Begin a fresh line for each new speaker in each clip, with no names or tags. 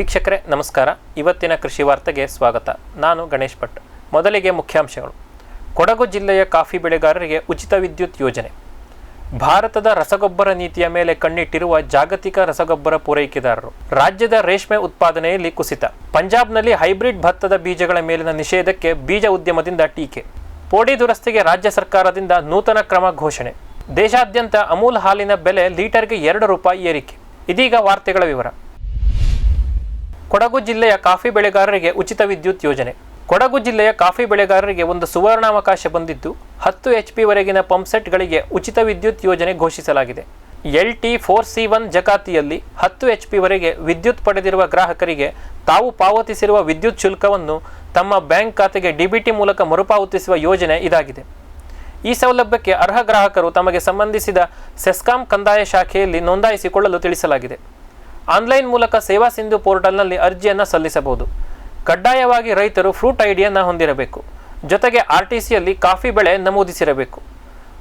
ವೀಕ್ಷಕರೇ, ನಮಸ್ಕಾರ. ಇವತ್ತಿನ ಕೃಷಿ ವಾರ್ತೆಗೆ ಸ್ವಾಗತ. ನಾನು ಗಣೇಶ್ ಭಟ್. ಮೊದಲಿಗೆ ಮುಖ್ಯಾಂಶಗಳು. ಕೊಡಗು ಜಿಲ್ಲೆಯ ಕಾಫಿ ಬೆಳೆಗಾರರಿಗೆ ಉಚಿತ ವಿದ್ಯುತ್ ಯೋಜನೆ. ಭಾರತದ ರಸಗೊಬ್ಬರ ನೀತಿಯ ಮೇಲೆ ಕಣ್ಣಿಟ್ಟಿರುವ ಜಾಗತಿಕ ರಸಗೊಬ್ಬರ ಪೂರೈಕೆದಾರರು. ರಾಜ್ಯದ ರೇಷ್ಮೆ ಉತ್ಪಾದನೆಯಲ್ಲಿ ಕುಸಿತ. ಪಂಜಾಬ್ನಲ್ಲಿ ಹೈಬ್ರಿಡ್ ಭತ್ತದ ಬೀಜಗಳ ಮೇಲಿನ ನಿಷೇಧಕ್ಕೆ ಬೀಜ ಉದ್ಯಮದಿಂದ ಟೀಕೆ. ಪೋಡಿ ದುರಸ್ತಿಗೆ ರಾಜ್ಯ ಸರ್ಕಾರದಿಂದ ನೂತನ ಕ್ರಮ ಘೋಷಣೆ. ದೇಶಾದ್ಯಂತ ಅಮೂಲ್ ಹಾಲಿನ ಬೆಲೆ ಲೀಟರ್ಗೆ ಎರಡು ರೂಪಾಯಿ ಏರಿಕೆ. ಇದೀಗ ವಾರ್ತೆಗಳ ವಿವರ. ಕೊಡಗು ಜಿಲ್ಲೆಯ ಕಾಫಿ ಬೆಳೆಗಾರರಿಗೆ ಉಚಿತ ವಿದ್ಯುತ್ ಯೋಜನೆ. ಕೊಡಗು ಜಿಲ್ಲೆಯ ಕಾಫಿ ಬೆಳೆಗಾರರಿಗೆ ಒಂದು ಸುವರ್ಣಾವಕಾಶ ಬಂದಿದ್ದು, ಹತ್ತು ಎಚ್ ಪಿ ವರೆಗಿನ ಪಂಪ್ಸೆಟ್ಗಳಿಗೆ ಉಚಿತ ವಿದ್ಯುತ್ ಯೋಜನೆ ಘೋಷಿಸಲಾಗಿದೆ. L T four C one ಜಕಾತಿಯಲ್ಲಿ ಹತ್ತು ಎಚ್ ಪಿ ವರೆಗೆ ವಿದ್ಯುತ್ ಪಡೆದಿರುವ ಗ್ರಾಹಕರಿಗೆ ತಾವು ಪಾವತಿಸಿರುವ ವಿದ್ಯುತ್ ಶುಲ್ಕವನ್ನು ತಮ್ಮ ಬ್ಯಾಂಕ್ ಖಾತೆಗೆ ಡಿಬಿಟಿ ಮೂಲಕ ಮರುಪಾವತಿಸುವ ಯೋಜನೆ ಇದಾಗಿದೆ. ಈ ಸೌಲಭ್ಯಕ್ಕೆ ಅರ್ಹ ಗ್ರಾಹಕರು ತಮಗೆ ಸಂಬಂಧಿಸಿದ ಸೆಸ್ಕಾಂ ಕಂದಾಯ ಶಾಖೆಯಲ್ಲಿ ನೋಂದಾಯಿಸಿಕೊಳ್ಳಲು ತಿಳಿಸಲಾಗಿದೆ. ಆನ್ಲೈನ್ ಮೂಲಕ ಸೇವಾ ಸಿಂಧು ಪೋರ್ಟಲ್ನಲ್ಲಿ ಅರ್ಜಿಯನ್ನು ಸಲ್ಲಿಸಬಹುದು. ಕಡ್ಡಾಯವಾಗಿ ರೈತರು ಫ್ರೂಟ್ ಐಡಿಯನ್ನು ಹೊಂದಿರಬೇಕು. ಜೊತೆಗೆ ಆರ್ ಟಿ ಕಾಫಿ ಬೆಳೆ ನಮೂದಿಸಿರಬೇಕು.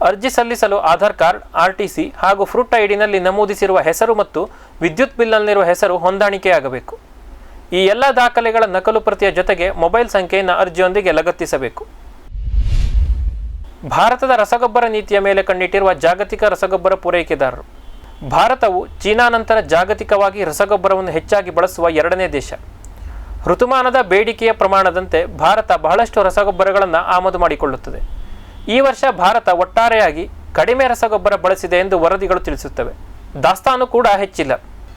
ಅರ್ಜಿ ಸಲ್ಲಿಸಲು ಆಧಾರ್ ಕಾರ್ಡ್, ಆರ್ ಟಿ ಹಾಗೂ ಫ್ರೂಟ್ ಐಡಿನಲ್ಲಿ ನಮೂದಿಸಿರುವ ಹೆಸರು ಮತ್ತು ವಿದ್ಯುತ್ ಬಿಲ್ನಲ್ಲಿರುವ ಹೆಸರು ಹೊಂದಾಣಿಕೆಯಾಗಬೇಕು. ಈ ಎಲ್ಲ ದಾಖಲೆಗಳ ನಕಲು ಪ್ರತಿಯ ಜೊತೆಗೆ ಮೊಬೈಲ್ ಸಂಖ್ಯೆಯನ್ನು ಅರ್ಜಿಯೊಂದಿಗೆ ಲಗತ್ತಿಸಬೇಕು. ಭಾರತದ ರಸಗೊಬ್ಬರ ನೀತಿಯ ಮೇಲೆ ಕಣ್ಣಿಟ್ಟಿರುವ ಜಾಗತಿಕ ರಸಗೊಬ್ಬರ ಪೂರೈಕೆದಾರರು. ಭಾರತವು ಚೀನಾ ನಂತರ ಜಾಗತಿಕವಾಗಿ ರಸಗೊಬ್ಬರವನ್ನು ಹೆಚ್ಚಾಗಿ ಬಳಸುವ ಎರಡನೇ ದೇಶ. ಋತುಮಾನದ ಬೇಡಿಕೆಯ ಪ್ರಮಾಣದಂತೆ ಭಾರತ ಬಹಳಷ್ಟು ರಸಗೊಬ್ಬರಗಳನ್ನು ಆಮದು ಮಾಡಿಕೊಳ್ಳುತ್ತದೆ. ಈ ವರ್ಷ ಭಾರತ ಒಟ್ಟಾರೆಯಾಗಿ ಕಡಿಮೆ ರಸಗೊಬ್ಬರ ಬಳಸಿದೆ ಎಂದು ವರದಿಗಳು ತಿಳಿಸುತ್ತವೆ. ದಾಸ್ತಾನು ಕೂಡ ಹೆಚ್ಚಿಲ್ಲ.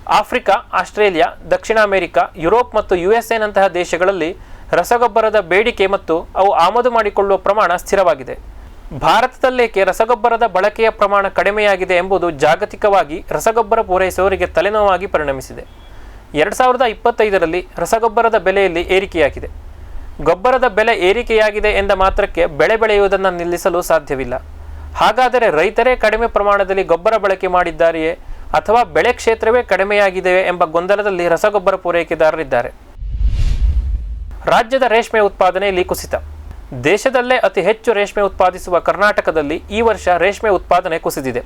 ಆಫ್ರಿಕಾ, ಆಸ್ಟ್ರೇಲಿಯಾ, ದಕ್ಷಿಣ ಅಮೆರಿಕ, ಯುರೋಪ್ ಮತ್ತು ಯು ಎಸ್ ಎನಂತಹ ದೇಶಗಳಲ್ಲಿ ರಸಗೊಬ್ಬರದ ಬೇಡಿಕೆ ಮತ್ತು ಅವು ಆಮದು ಮಾಡಿಕೊಳ್ಳುವ ಪ್ರಮಾಣ ಸ್ಥಿರವಾಗಿದೆ. ಭಾರತದಲ್ಲೇಕೆ ರಸಗೊಬ್ಬರದ ಬಳಕೆಯ ಪ್ರಮಾಣ ಕಡಿಮೆಯಾಗಿದೆ ಎಂಬುದು ಜಾಗತಿಕವಾಗಿ ರಸಗೊಬ್ಬರ ಪೂರೈಸುವವರಿಗೆ ತಲೆನೋವಾಗಿ ಪರಿಣಮಿಸಿದೆ. ಎರಡು ಸಾವಿರದ ಇಪ್ಪತ್ತೈದರಲ್ಲಿ ರಸಗೊಬ್ಬರದ ಬೆಲೆಯಲ್ಲಿ ಏರಿಕೆಯಾಗಿದೆ. ಗೊಬ್ಬರದ ಬೆಲೆ ಏರಿಕೆಯಾಗಿದೆ ಎಂದ ಮಾತ್ರಕ್ಕೆ ಬೆಳೆ ಬೆಳೆಯುವುದನ್ನು ನಿಲ್ಲಿಸಲು ಸಾಧ್ಯವಿಲ್ಲ. ಹಾಗಾದರೆ ರೈತರೇ ಕಡಿಮೆ ಪ್ರಮಾಣದಲ್ಲಿ ಗೊಬ್ಬರ ಬಳಕೆ ಮಾಡಿದ್ದಾರೆಯೇ ಅಥವಾ ಬೆಳೆ ಕ್ಷೇತ್ರವೇ ಕಡಿಮೆಯಾಗಿದೆಯೇ ಎಂಬ ಗೊಂದಲದಲ್ಲಿ ರಸಗೊಬ್ಬರ ಪೂರೈಕೆದಾರರಿದ್ದಾರೆ. ರಾಜ್ಯದ ರೇಷ್ಮೆ ಉತ್ಪಾದನೆಯಲ್ಲಿ ಕುಸಿತ ದೇಶದಲ್ಲೇ ಅತಿ ಹೆಚ್ಚು ರೇಷ್ಮೆ ಉತ್ಪಾದಿಸುವ ಕರ್ನಾಟಕದಲ್ಲಿ ಈ ವರ್ಷ ರೇಷ್ಮೆ ಉತ್ಪಾದನೆ ಕುಸಿದಿದೆ.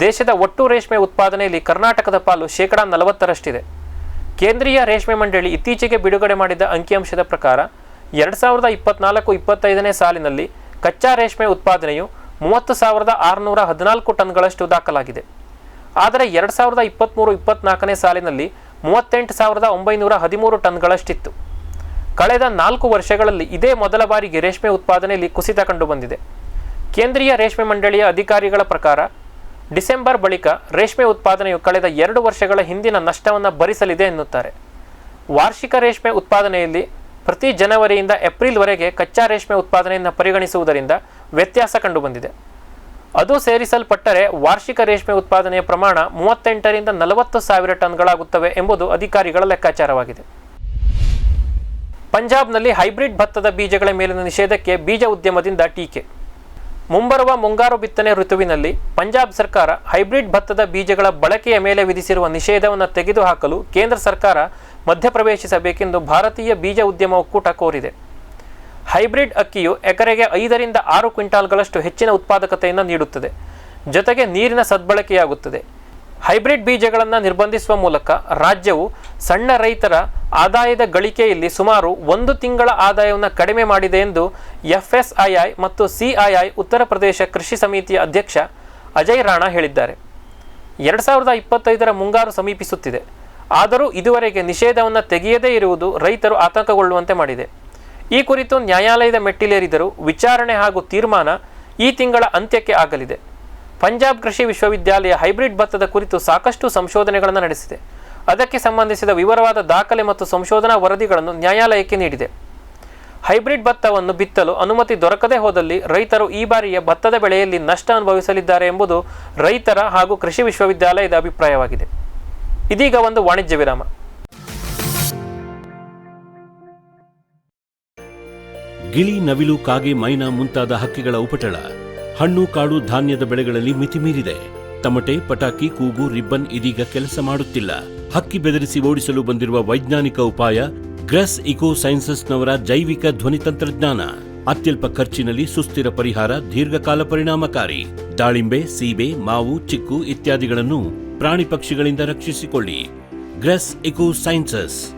ದೇಶದ ಒಟ್ಟು ರೇಷ್ಮೆ ಉತ್ಪಾದನೆಯಲ್ಲಿ ಕರ್ನಾಟಕದ ಪಾಲು ಶೇಕಡಾ ನಲವತ್ತರಷ್ಟಿದೆ. ಕೇಂದ್ರೀಯ ರೇಷ್ಮೆ ಮಂಡಳಿ ಇತ್ತೀಚೆಗೆ ಬಿಡುಗಡೆ ಮಾಡಿದ ಅಂಕಿಅಂಶದ ಪ್ರಕಾರ, ಎರಡು ಸಾವಿರದ ಇಪ್ಪತ್ನಾಲ್ಕು ಇಪ್ಪತ್ತೈದನೇ ಸಾಲಿನಲ್ಲಿ ಕಚ್ಚಾ ರೇಷ್ಮೆ ಉತ್ಪಾದನೆಯು ಮೂವತ್ತು ಸಾವಿರದ ಆರುನೂರ ಹದಿನಾಲ್ಕು ಟನ್ಗಳಷ್ಟು ದಾಖಲಾಗಿದೆ. ಆದರೆ ಎರಡು ಸಾವಿರದ ಇಪ್ಪತ್ತ್ಮೂರು ಇಪ್ಪತ್ನಾಲ್ಕನೇ ಸಾಲಿನಲ್ಲಿ ಮೂವತ್ತೆಂಟು ಸಾವಿರದ ಒಂಬೈನೂರ ಹದಿಮೂರು ಟನ್ಗಳಷ್ಟಿತ್ತು. ಕಳೆದ ನಾಲ್ಕು ವರ್ಷಗಳಲ್ಲಿ ಇದೇ ಮೊದಲ ಬಾರಿಗೆ ರೇಷ್ಮೆ ಉತ್ಪಾದನೆಯಲ್ಲಿ ಕುಸಿತ ಕಂಡುಬಂದಿದೆ. ಕೇಂದ್ರೀಯ ರೇಷ್ಮೆ ಮಂಡಳಿಯ ಅಧಿಕಾರಿಗಳ ಪ್ರಕಾರ, ಡಿಸೆಂಬರ್ ಬಳಿಕ ರೇಷ್ಮೆ ಉತ್ಪಾದನೆಯು ಕಳೆದ ಎರಡು ವರ್ಷಗಳ ಹಿಂದಿನ ನಷ್ಟವನ್ನು ಭರಿಸಲಿದೆ ಎನ್ನುತ್ತಾರೆ. ವಾರ್ಷಿಕ ರೇಷ್ಮೆ ಉತ್ಪಾದನೆಯಲ್ಲಿ ಪ್ರತಿ ಜನವರಿಯಿಂದ ಏಪ್ರಿಲ್ವರೆಗೆ ಕಚ್ಚಾ ರೇಷ್ಮೆ ಉತ್ಪಾದನೆಯನ್ನು ಪರಿಗಣಿಸುವುದರಿಂದ ವ್ಯತ್ಯಾಸ ಕಂಡುಬಂದಿದೆ. ಅದು ಸೇರಿಸಲ್ಪಟ್ಟರೆ ವಾರ್ಷಿಕ ರೇಷ್ಮೆ ಉತ್ಪಾದನೆಯ ಪ್ರಮಾಣ ಮೂವತ್ತೆಂಟರಿಂದ ನಲವತ್ತು ಸಾವಿರ ಟನ್ಗಳಾಗುತ್ತವೆ ಎಂಬುದು ಅಧಿಕಾರಿಗಳ ಲೆಕ್ಕಾಚಾರವಾಗಿದೆ. ಪಂಜಾಬ್ನಲ್ಲಿ ಹೈಬ್ರಿಡ್ ಭತ್ತದ ಬೀಜಗಳ ಮೇಲಿನ ನಿಷೇಧಕ್ಕೆ ಬೀಜ ಉದ್ಯಮದಿಂದ ಟೀಕೆ. ಮುಂಬರುವ ಮುಂಗಾರು ಬಿತ್ತನೆ ಋತುವಿನಲ್ಲಿ ಪಂಜಾಬ್ ಸರ್ಕಾರ ಹೈಬ್ರಿಡ್ ಭತ್ತದ ಬೀಜಗಳ ಬಳಕೆಯ ಮೇಲೆ ವಿಧಿಸಿರುವ ನಿಷೇಧವನ್ನು ತೆಗೆದುಹಾಕಲು ಕೇಂದ್ರ ಸರ್ಕಾರ ಮಧ್ಯಪ್ರವೇಶಿಸಬೇಕೆಂದು ಭಾರತೀಯ ಬೀಜ ಉದ್ಯಮ ಒಕ್ಕೂಟ ಕೋರಿದೆ. ಹೈಬ್ರಿಡ್ ಅಕ್ಕಿಯು ಎಕರೆಗೆ ಐದರಿಂದ ಆರು ಕ್ವಿಂಟಾಲ್ಗಳಷ್ಟು ಹೆಚ್ಚಿನ ಉತ್ಪಾದಕತೆಯನ್ನು ನೀಡುತ್ತದೆ. ಜೊತೆಗೆ ನೀರಿನ ಸದ್ಬಳಕೆಯಾಗುತ್ತದೆ. ಹೈಬ್ರಿಡ್ ಬೀಜಗಳನ್ನು ನಿರ್ಬಂಧಿಸುವ ಮೂಲಕ ರಾಜ್ಯವು ಸಣ್ಣ ರೈತರ ಆದಾಯದ ಗಳಿಕೆಯಲ್ಲಿ ಸುಮಾರು ಒಂದು ತಿಂಗಳ ಆದಾಯವನ್ನು ಕಡಿಮೆ ಮಾಡಿದೆ ಎಂದು ಎಫ್ಎಸ್ಐಐ ಮತ್ತು ಸಿಐಐ ಉತ್ತರ ಪ್ರದೇಶ ಕೃಷಿ ಸಮಿತಿಯ ಅಧ್ಯಕ್ಷ ಅಜಯ್ ರಾಣಾ ಹೇಳಿದ್ದಾರೆ. ಎರಡು ಸಾವಿರದ ಇಪ್ಪತ್ತೈದರ ಮುಂಗಾರು ಸಮೀಪಿಸುತ್ತಿದೆ. ಆದರೂ ಇದುವರೆಗೆ ನಿಷೇಧವನ್ನು ತೆಗೆಯದೇ ಇರುವುದು ರೈತರು ಆತಂಕಗೊಳ್ಳುವಂತೆ ಮಾಡಿದೆ. ಈ ಕುರಿತು ನ್ಯಾಯಾಲಯದ ಮೆಟ್ಟಿಲೇರಿದರೂ ವಿಚಾರಣೆ ಹಾಗೂ ತೀರ್ಮಾನ ಈ ತಿಂಗಳ ಅಂತ್ಯಕ್ಕೆ ಆಗಲಿದೆ. ಪಂಜಾಬ್ ಕೃಷಿ ವಿಶ್ವವಿದ್ಯಾಲಯ ಹೈಬ್ರಿಡ್ ಭತ್ತದ ಕುರಿತು ಸಾಕಷ್ಟು ಸಂಶೋಧನೆಗಳನ್ನು ನಡೆಸಿದೆ. ಅದಕ್ಕೆ ಸಂಬಂಧಿಸಿದ ವಿವರವಾದ ದಾಖಲೆ ಮತ್ತು ಸಂಶೋಧನಾ ವರದಿಗಳನ್ನು ನ್ಯಾಯಾಲಯಕ್ಕೆ ನೀಡಿದೆ. ಹೈಬ್ರಿಡ್ ಭತ್ತವನ್ನು ಬಿತ್ತಲು ಅನುಮತಿ ದೊರಕದೇ ಹೋದಲ್ಲಿ ರೈತರು ಈ ಬಾರಿಯ ಭತ್ತದ ಬೆಳೆಯಲ್ಲಿ ನಷ್ಟ ಅನುಭವಿಸಲಿದ್ದಾರೆ ಎಂಬುದು ರೈತರ ಹಾಗೂ ಕೃಷಿ ವಿಶ್ವವಿದ್ಯಾಲಯದ ಅಭಿಪ್ರಾಯವಾಗಿದೆ. ಇದೀಗ ಒಂದು ವಾಣಿಜ್ಯ ವಿರಾಮ.
ಗಿಳಿ, ನವಿಲು, ಕಾಗೆ, ಮೈನಾ ಮುಂತಾದ ಹಕ್ಕಿಗಳ ಉಪಟಳ, ಹಣ್ಣು, ಕಾಡು, ಧಾನ್ಯದ ಬೆಳೆಗಳಲ್ಲಿ ಮಿತಿಮೀರಿದೆ. ತಮಟೆ, ಪಟಾಕಿ, ಕೂಗು, ರಿಬ್ಬನ್ ಇದೀಗ ಕೆಲಸ ಮಾಡುತ್ತಿಲ್ಲ. ಹಕ್ಕಿ ಬೆದರಿಸಿ ಓಡಿಸಲು ಬಂದಿರುವ ವೈಜ್ಞಾನಿಕ ಉಪಾಯ ಗ್ರಸ್ ಇಕೋ ಸೈನ್ಸಸ್ನವರ ಜೈವಿಕ ಧ್ವನಿ ತಂತ್ರಜ್ಞಾನ. ಅತ್ಯಲ್ಪ ಖರ್ಚಿನಲ್ಲಿ ಸುಸ್ಥಿರ ಪರಿಹಾರ, ದೀರ್ಘಕಾಲ ಪರಿಣಾಮಕಾರಿ. ದಾಳಿಂಬೆ, ಸೀಬೆ, ಮಾವು, ಚಿಕ್ಕು ಇತ್ಯಾದಿಗಳನ್ನು ಪ್ರಾಣಿ ಪಕ್ಷಿಗಳಿಂದ ರಕ್ಷಿಸಿಕೊಳ್ಳಿ. ಗ್ರೆಸ್ eco sciences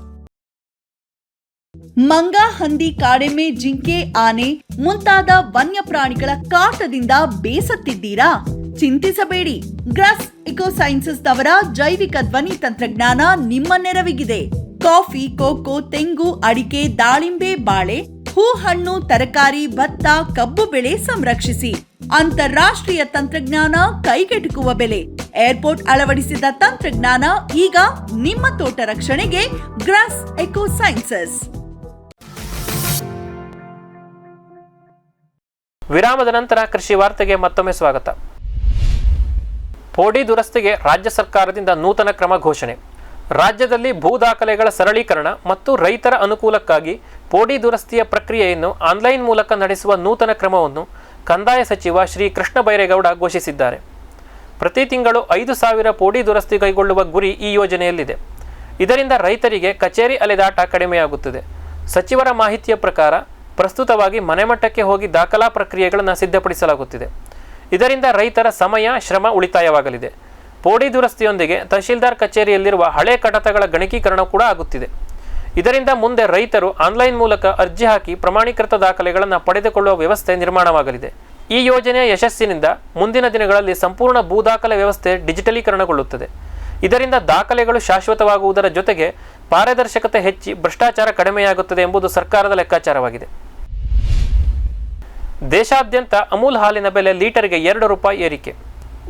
ಮಂಗ ಹಂದಿ ಕಾಡೆಮ್ಮೆ ಜಿಂಕೆ ಆನೆ ಮುಂತಾದ ವನ್ಯ ಪ್ರಾಣಿಗಳ ಕಾಟದಿಂದ ಬೇಸತ್ತಿದ್ದೀರಾ? ಚಿಂತಿಸಬೇಡಿ. ಗ್ರಾಸ್ ಇಕೋ ಸೈನ್ಸಸ್ ಜೈವಿಕ ಧ್ವನಿ ತಂತ್ರಜ್ಞಾನ ನಿಮ್ಮ ನೆರವಿಗಿದೆ. ಕಾಫಿ, ಕೋಕೋ, ತೆಂಗು, ಅಡಿಕೆ, ದಾಳಿಂಬೆ, ಬಾಳೆ ಹೂ ಹಣ್ಣು ತರಕಾರಿ, ಭತ್ತ, ಕಬ್ಬು ಬೆಳೆ ಸಂರಕ್ಷಿಸಿ. ಅಂತಾರಾಷ್ಟ್ರೀಯ ತಂತ್ರಜ್ಞಾನ ಕೈಗೆಟುಕುವ ಬೆಲೆ. ಏರ್ಪೋರ್ಟ್ ಅಳವಡಿಸಿದ ತಂತ್ರಜ್ಞಾನ ಈಗ ನಿಮ್ಮ ತೋಟ ರಕ್ಷಣೆಗೆ ಗ್ರಾಸ್ ಎಕೋ ಸೈನ್ಸಸ್
ವಿರಾಮದ ನಂತರ ಕೃಷಿ ವಾರ್ತೆಗೆ ಮತ್ತೊಮ್ಮೆ ಸ್ವಾಗತ. ಪೋಡಿ ದುರಸ್ತಿಗೆ ರಾಜ್ಯ ಸರ್ಕಾರದಿಂದ ನೂತನ ಕ್ರಮ ಘೋಷಣೆ. ರಾಜ್ಯದಲ್ಲಿ ಭೂ ದಾಖಲೆಗಳ ಸರಳೀಕರಣ ಮತ್ತು ರೈತರ ಅನುಕೂಲಕ್ಕಾಗಿ ಪೋಡಿ ದುರಸ್ತಿಯ ಪ್ರಕ್ರಿಯೆಯನ್ನು ಆನ್ಲೈನ್ ಮೂಲಕ ನಡೆಸುವ ನೂತನ ಕ್ರಮವನ್ನು ಕಂದಾಯ ಸಚಿವ ಶ್ರೀ ಕೃಷ್ಣ ಬೈರೇಗೌಡ ಘೋಷಿಸಿದ್ದಾರೆ. ಪ್ರತಿ ತಿಂಗಳು ಐದು ಸಾವಿರ ಪೋಡಿ ದುರಸ್ತಿ ಕೈಗೊಳ್ಳುವ ಗುರಿ ಈ ಯೋಜನೆಯಲ್ಲಿದೆ. ಇದರಿಂದ ರೈತರಿಗೆ ಕಚೇರಿ ಅಲೆದಾಟ ಕಡಿಮೆಯಾಗುತ್ತದೆ. ಸಚಿವರ ಮಾಹಿತಿಯ ಪ್ರಕಾರ ಪ್ರಸ್ತುತವಾಗಿ ಮನೆಮಟ್ಟಕ್ಕೆ ಹೋಗಿ ದಾಖಲಾ ಪ್ರಕ್ರಿಯೆಗಳನ್ನು ಸಿದ್ಧಪಡಿಸಲಾಗುತ್ತಿದೆ. ಇದರಿಂದ ರೈತರ ಸಮಯ, ಶ್ರಮ ಉಳಿತಾಯವಾಗಲಿದೆ. ಪೋಡಿ ದುರಸ್ತಿಯೊಂದಿಗೆ ತಹಶೀಲ್ದಾರ್ ಕಚೇರಿಯಲ್ಲಿರುವ ಹಳೆ ಕಡತಗಳ ಗಣಕೀಕರಣ ಕೂಡ ಆಗುತ್ತಿದೆ. ಇದರಿಂದ ಮುಂದೆ ರೈತರು ಆನ್ಲೈನ್ ಮೂಲಕ ಅರ್ಜಿ ಹಾಕಿ ಪ್ರಮಾಣೀಕೃತ ದಾಖಲೆಗಳನ್ನು ಪಡೆದುಕೊಳ್ಳುವ ವ್ಯವಸ್ಥೆ ನಿರ್ಮಾಣವಾಗಲಿದೆ. ಈ ಯೋಜನೆಯ ಯಶಸ್ಸಿನಿಂದ ಮುಂದಿನ ದಿನಗಳಲ್ಲಿ ಸಂಪೂರ್ಣ ಭೂ ದಾಖಲೆ ವ್ಯವಸ್ಥೆ ಡಿಜಿಟಲೀಕರಣಗೊಳ್ಳುತ್ತದೆ. ಇದರಿಂದ ದಾಖಲೆಗಳು ಶಾಶ್ವತವಾಗುವುದರ ಜೊತೆಗೆ ಪಾರದರ್ಶಕತೆ ಹೆಚ್ಚಿ ಭ್ರಷ್ಟಾಚಾರ ಕಡಿಮೆಯಾಗುತ್ತದೆ ಎಂಬುದು ಸರ್ಕಾರದ ಲೆಕ್ಕಾಚಾರವಾಗಿದೆ. ದೇಶಾದ್ಯಂತ ಅಮೂಲ್ ಹಾಲಿನ ಬೆಲೆ ಲೀಟರ್ಗೆ ಎರಡು ರೂಪಾಯಿ ಏರಿಕೆ.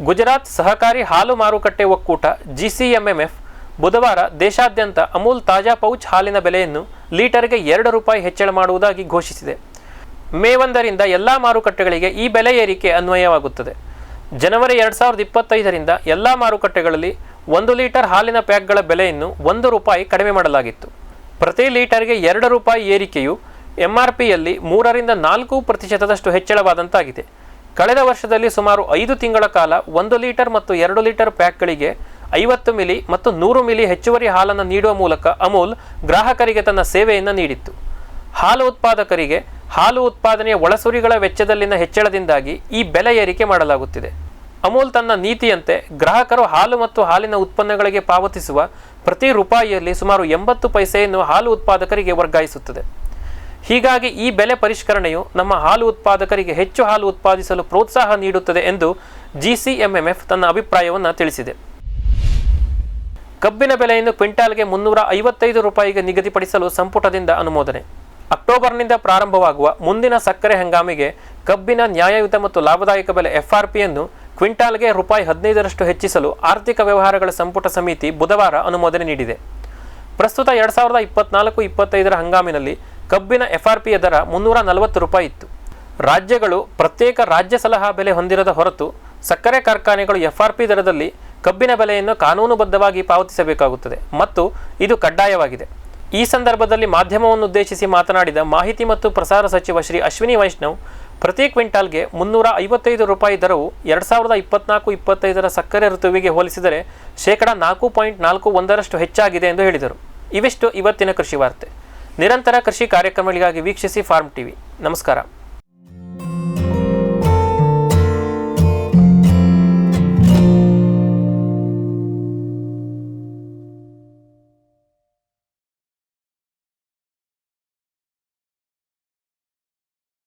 ಗುಜರಾತ್ ಸಹಕಾರಿ ಹಾಲು ಮಾರುಕಟ್ಟೆ ಒಕ್ಕೂಟ ಜಿಸಿಎಂಎಂಎಫ್ ಬುಧವಾರ ದೇಶಾದ್ಯಂತ ಅಮೂಲ್ ತಾಜಾ ಪೌಚ್ ಹಾಲಿನ ಬೆಲೆಯನ್ನು ಲೀಟರ್ಗೆ ಎರಡು ರೂಪಾಯಿ ಹೆಚ್ಚಳ ಮಾಡುವುದಾಗಿ ಘೋಷಿಸಿದೆ. ಮೇ ಒಂದರಿಂದ ಎಲ್ಲ ಮಾರುಕಟ್ಟೆಗಳಿಗೆ ಈ ಬೆಲೆ ಏರಿಕೆ ಅನ್ವಯವಾಗುತ್ತದೆ. ಜನವರಿ ಎರಡು ಸಾವಿರದ ಇಪ್ಪತ್ತೈದರಿಂದ ಎಲ್ಲ ಮಾರುಕಟ್ಟೆಗಳಲ್ಲಿ ಒಂದು ಲೀಟರ್ ಹಾಲಿನ ಪ್ಯಾಕ್ಗಳ ಬೆಲೆಯನ್ನು ಒಂದು ರೂಪಾಯಿ ಕಡಿಮೆ ಮಾಡಲಾಗಿತ್ತು. ಪ್ರತಿ ಲೀಟರ್ಗೆ ಎರಡು ರೂಪಾಯಿ ಏರಿಕೆಯು ಎಂಆರ್ಪಿಯಲ್ಲಿ ಮೂರರಿಂದ ನಾಲ್ಕು ಪ್ರತಿಶತದಷ್ಟು ಹೆಚ್ಚಳವಾದಂತಾಗಿದೆ. ಕಳೆದ ವರ್ಷದಲ್ಲಿ ಸುಮಾರು ಐದು ತಿಂಗಳ ಕಾಲ ಒಂದು ಲೀಟರ್ ಮತ್ತು ಎರಡು ಲೀಟರ್ ಪ್ಯಾಕ್ಗಳಿಗೆ ಐವತ್ತು ಮಿಲಿ ಮತ್ತು ನೂರು ಮಿಲಿ ಹೆಚ್ಚುವರಿ ಹಾಲನ್ನು ನೀಡುವ ಮೂಲಕ ಅಮೂಲ್ ಗ್ರಾಹಕರಿಗೆ ತನ್ನ ಸೇವೆಯನ್ನು ನೀಡಿತ್ತು. ಹಾಲು ಉತ್ಪಾದಕರಿಗೆ ಹಾಲು ಉತ್ಪಾದನೆಯ ಒಳಸುರಿಗಳ ವೆಚ್ಚದಲ್ಲಿನ ಹೆಚ್ಚಳದಿಂದಾಗಿ ಈ ಬೆಲೆ ಏರಿಕೆ ಮಾಡಲಾಗುತ್ತಿದೆ. ಅಮೂಲ್ ತನ್ನ ನೀತಿಯಂತೆ ಗ್ರಾಹಕರು ಹಾಲು ಮತ್ತು ಹಾಲಿನ ಉತ್ಪನ್ನಗಳಿಗೆ ಪಾವತಿಸುವ ಪ್ರತಿ ರೂಪಾಯಿಯಲ್ಲಿ ಸುಮಾರು ಎಂಬತ್ತು ಪೈಸೆಯನ್ನು ಹಾಲು ಉತ್ಪಾದಕರಿಗೆ ವರ್ಗಾಯಿಸುತ್ತದೆ. ಹೀಗಾಗಿ ಈ ಬೆಲೆ ಪರಿಷ್ಕರಣೆಯು ನಮ್ಮ ಹಾಲು ಉತ್ಪಾದಕರಿಗೆ ಹೆಚ್ಚು ಹಾಲು ಉತ್ಪಾದಿಸಲು ಪ್ರೋತ್ಸಾಹ ನೀಡುತ್ತದೆ ಎಂದು ಜಿಸಿಎಂಎಂಎಫ್ ತನ್ನ ಅಭಿಪ್ರಾಯವನ್ನು ತಿಳಿಸಿದೆ. ಕಬ್ಬಿನ ಬೆಲೆಯನ್ನು ಕ್ವಿಂಟಾಲ್ಗೆ ಮುನ್ನೂರ ಐವತ್ತೈದು ರೂಪಾಯಿಗೆ ನಿಗದಿಪಡಿಸಲು ಸಂಪುಟದಿಂದ ಅನುಮೋದನೆ. ಅಕ್ಟೋಬರ್ನಿಂದ ಪ್ರಾರಂಭವಾಗುವ ಮುಂದಿನ ಸಕ್ಕರೆ ಹಂಗಾಮಿಗೆ ಕಬ್ಬಿನ ನ್ಯಾಯಯುತ ಮತ್ತು ಲಾಭದಾಯಕ ಬೆಲೆ ಎಫ್ಆರ್ಪಿಯನ್ನು ಕ್ವಿಂಟಾಲ್ಗೆ ರೂಪಾಯಿ ಹದಿನೈದರಷ್ಟು ಹೆಚ್ಚಿಸಲು ಆರ್ಥಿಕ ವ್ಯವಹಾರಗಳ ಸಂಪುಟ ಸಮಿತಿ ಬುಧವಾರ ಅನುಮೋದನೆ ನೀಡಿದೆ. ಪ್ರಸ್ತುತ ಎರಡು ಸಾವಿರದ ಇಪ್ಪತ್ನಾಲ್ಕು ಇಪ್ಪತ್ತೈದರ ಹಂಗಾಮಿನಲ್ಲಿ ಕಬ್ಬಿನ ಎಫ್ಆರ್ಪಿಯ ದರ ಮುನ್ನೂರ ನಲವತ್ತು ರೂಪಾಯಿ ಇತ್ತು. ರಾಜ್ಯಗಳು ಪ್ರತ್ಯೇಕ ರಾಜ್ಯ ಸಲಹಾ ಬೆಲೆ ಹೊಂದಿರದ ಹೊರತು ಸಕ್ಕರೆ ಕಾರ್ಖಾನೆಗಳು ಎಫ್ಆರ್ಪಿ ದರದಲ್ಲಿ ಕಬ್ಬಿನ ಬೆಲೆಯನ್ನು ಕಾನೂನುಬದ್ಧವಾಗಿ ಪಾವತಿಸಬೇಕಾಗುತ್ತದೆ ಮತ್ತು ಇದು ಕಡ್ಡಾಯವಾಗಿದೆ. ಈ ಸಂದರ್ಭದಲ್ಲಿ ಮಾಧ್ಯಮವನ್ನು ಉದ್ದೇಶಿಸಿ ಮಾತನಾಡಿದ ಮಾಹಿತಿ ಮತ್ತು ಪ್ರಸಾರ ಸಚಿವ ಶ್ರೀ ಅಶ್ವಿನಿ ವೈಷ್ಣವ್ ಪ್ರತಿ ಕ್ವಿಂಟಾಲ್ಗೆ ಮುನ್ನೂರ ಐವತ್ತೈದು ರೂಪಾಯಿ ದರವು ಎರಡು ಸಾವಿರದ ಇಪ್ಪತ್ನಾಲ್ಕು ಇಪ್ಪತ್ತೈದರ ಸಕ್ಕರೆ ಋತುವಿಗೆ ಹೋಲಿಸಿದರೆ ಶೇಕಡ ನಾಲ್ಕು ಪಾಯಿಂಟ್ ನಾಲ್ಕು ಒಂದರಷ್ಟು ಹೆಚ್ಚಾಗಿದೆ ಎಂದು ಹೇಳಿದರು. ಇವೆಷ್ಟು ಇವತ್ತಿನ ಕೃಷಿ ವಾರ್ತೆ. ನಿರಂತರ ಕೃಷಿ ಕಾರ್ಯಕ್ರಮಗಳಿಗಾಗಿ ವೀಕ್ಷಿಸಿ ಫಾರ್ಮ್ ಟಿವಿ. ನಮಸ್ಕಾರ.